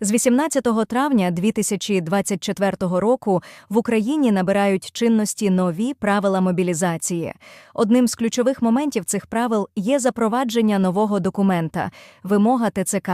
З 18 травня 2024 року в Україні набирають чинності нові правила мобілізації. Одним з ключових моментів цих правил є запровадження нового документа – вимога ТЦК.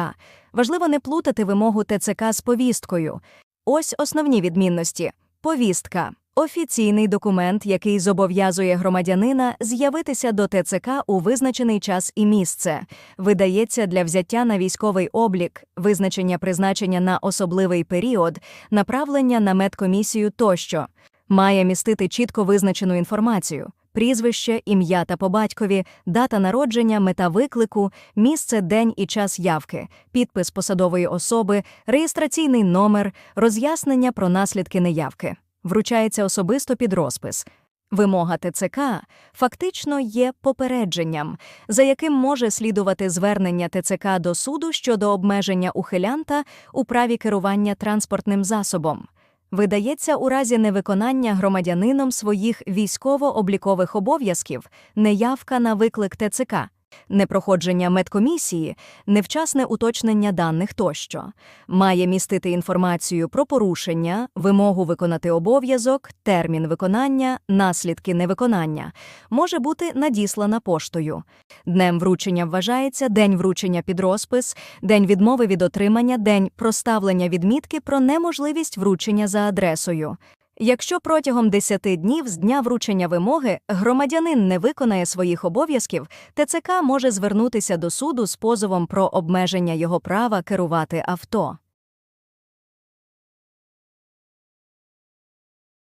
Важливо не плутати вимогу ТЦК з повісткою. Ось основні відмінності. Повістка – офіційний документ, який зобов'язує громадянина з'явитися до ТЦК у визначений час і місце. Видається для взяття на військовий облік, визначення призначення на особливий період, направлення на медкомісію тощо. Має містити чітко визначену інформацію. Прізвище, ім'я та по батькові, дата народження, мета виклику, місце, день і час явки, підпис посадової особи, реєстраційний номер, роз'яснення про наслідки неявки. Вручається особисто під розпис. Вимога ТЦК фактично є попередженням, за яким може слідувати звернення ТЦК до суду щодо обмеження ухилянта у праві керування транспортним засобом. Видається у разі невиконання громадянином своїх військово-облікових обов'язків, неявка на виклик ТЦК, непроходження медкомісії, невчасне уточнення даних тощо. Має містити інформацію про порушення, вимогу виконати обов'язок, термін виконання, наслідки невиконання. Може бути надіслана поштою. Днем вручення вважається день вручення під розпис, день відмови від отримання, день проставлення відмітки про неможливість вручення за адресою. Якщо протягом 10 днів з дня вручення вимоги громадянин не виконає своїх обов'язків, ТЦК може звернутися до суду з позовом про обмеження його права керувати авто.